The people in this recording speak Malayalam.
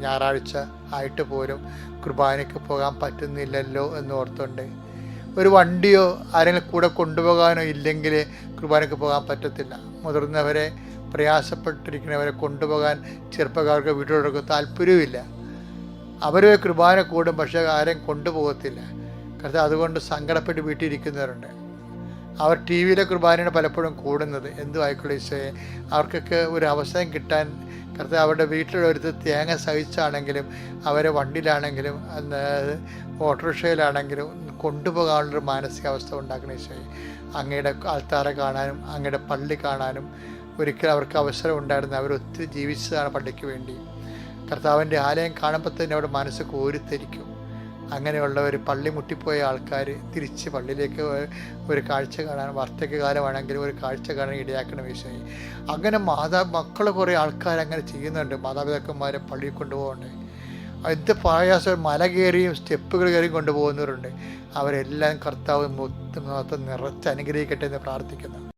ഞായറാഴ്ച ആയിട്ട് പോലും കുർബാനയ്ക്ക് പോകാൻ പറ്റുന്നില്ലല്ലോ എന്ന് ഓർത്തുണ്ട് ഒരു വണ്ടിയോ ആരെങ്കിലും കൂടെ കൊണ്ടുപോകാനോ ഇല്ലെങ്കിൽ കുർബാനയ്ക്ക് പോകാൻ പറ്റത്തില്ല. മുതിർന്നവരെ പ്രയാസപ്പെട്ടിരിക്കുന്നവരെ കൊണ്ടുപോകാൻ ചെറുപ്പക്കാർക്ക് വീട്ടിലോടൊക്കെ താല്പര്യവുമില്ല. അവരെ കുർബാന കൂടും പക്ഷേ ആരെയും കൊണ്ടുപോകത്തില്ല. കാരണം അതുകൊണ്ട് സങ്കടപ്പെട്ട് വീട്ടിലിരിക്കുന്നവരുണ്ട്. അവർ ടി വിയിലെ കുർബാനയാണ് പലപ്പോഴും കൂടുന്നത്. എന്തു ആയിക്കോട്ടെ അവർക്കൊക്കെ ഒരു അവസരം കിട്ടാൻ കർത്താവ് അവരുടെ വീട്ടിലൊരുത്ത് തേങ്ങ സഹിച്ചാണെങ്കിലും അവരെ വണ്ടിയിലാണെങ്കിലും ഓട്ടോറിക്ഷയിലാണെങ്കിലും കൊണ്ടുപോകാനുള്ളൊരു മാനസികാവസ്ഥ ഉണ്ടാക്കുന്ന ഈശോയെ. അങ്ങയുടെ ആൾത്താറെ കാണാനും അങ്ങയുടെ പള്ളി കാണാനും ഒരിക്കലും അവർക്ക് അവസരം ഉണ്ടായിരുന്നു അവരൊത്തിരി ജീവിച്ചതാണ് പള്ളിക്ക് വേണ്ടി. കർത്താവിന്റെ ആലയം കാണുമ്പോൾ തന്നെ അവരുടെ മനസ്സ് കോരിത്തരിക്കും. അങ്ങനെയുള്ളവർ പള്ളി മുട്ടിപ്പോയ ആൾക്കാർ തിരിച്ച് പള്ളിയിലേക്ക് ഒരു- ഒരു കാഴ്ച കാണാൻ വാർദ്ധക്യകാലമാണെങ്കിലും ഒരു കാഴ്ച കാണാൻ ഇടയാക്കണം ഈശോയെ. അങ്ങനെ മാതാ മക്കൾ കുറേ ആൾക്കാർ അങ്ങനെ ചെയ്യുന്നുണ്ട്. മാതാപിതാക്കന്മാരെ പള്ളിയിൽ കൊണ്ടുപോകുന്നുണ്ട് എന്ത് പ്രയാസം മല കയറിയും സ്റ്റെപ്പുകൾ കയറിയും കൊണ്ടുപോകുന്നവരുണ്ട്. അവരെല്ലാം കർത്താവ് മൊത്തം നിറച്ച് അനുഗ്രഹിക്കട്ടെ എന്ന് പ്രാർത്ഥിക്കുന്നു.